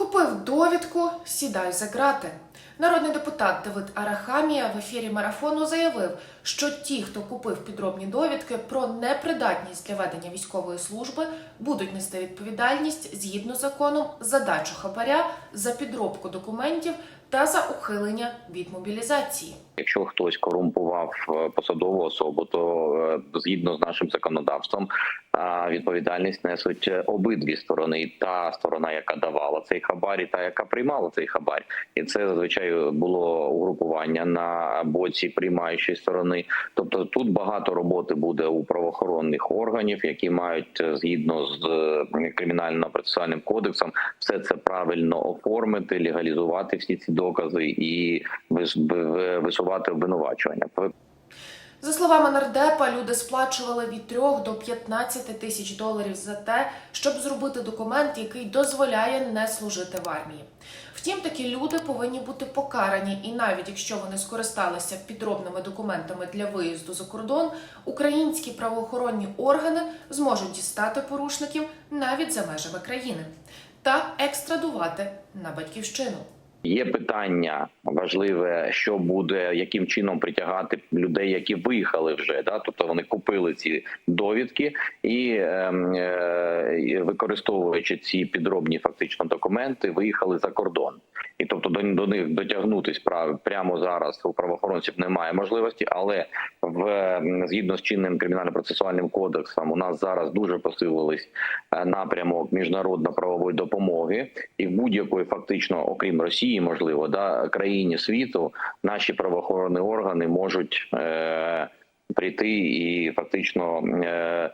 Купив довідку, сідай за грати. Народний депутат Давид Арахамія в ефірі марафону заявив, що ті, хто купив підробні довідки про непридатність для ведення військової служби, будуть нести відповідальність згідно з законом за дачу хабаря, за підробку документів та за ухилення від мобілізації. Якщо хтось корумпував е, посадову особу, то е, згідно з нашим законодавством е, відповідальність несуть обидві сторони: та сторона, яка давала цей хабар, і та, яка приймала цей хабар, і це зазвичай було угрупування на боці приймаючої сторони. Тобто тут багато роботи буде у правоохоронних органів, які мають е, згідно з е, кримінально-процесуальним кодексом все це правильно оформити, легалізувати всі ці докази і вис- висувати обвинувачування. За словами нардепа, люди сплачували від 3 до 15 тисяч доларів за те, щоб зробити документ, який дозволяє не служити в армії. Втім, такі люди повинні бути покарані, і навіть якщо вони скористалися підробними документами для виїзду за кордон, українські правоохоронні органи зможуть дістати порушників навіть за межами країни та екстрадувати на батьківщину. Є питання важливе, що буде, яким чином притягати людей, які виїхали вже, да, тобто вони купили ці довідки і, ем, е, і використовуючи ці підробні фактично документи, виїхали за кордон. І тобто до, до них дотягнутись прямо зараз у правоохоронців немає можливості, але в згідно з чинним кримінально-процесуальним кодексом у нас зараз дуже посилились е, напрямок міжнародно-правової допомоги, і в будь-якої фактично, окрім Росії, можливо, да країні світу, наші правоохоронні органи можуть. Е- Прийти і фактично е,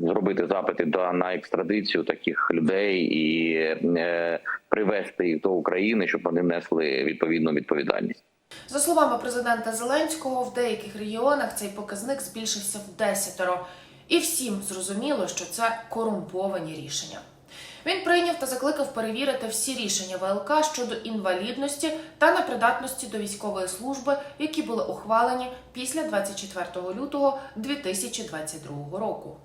зробити запити до на екстрадицію таких людей і е, привести їх до України, щоб вони несли відповідну відповідальність. За словами президента Зеленського, в деяких регіонах цей показник збільшився в десятеро, і всім зрозуміло, що це корумповані рішення. Він прийняв та закликав перевірити всі рішення ВЛК щодо інвалідності та непридатності до військової служби, які були ухвалені після 24 лютого 2022 року.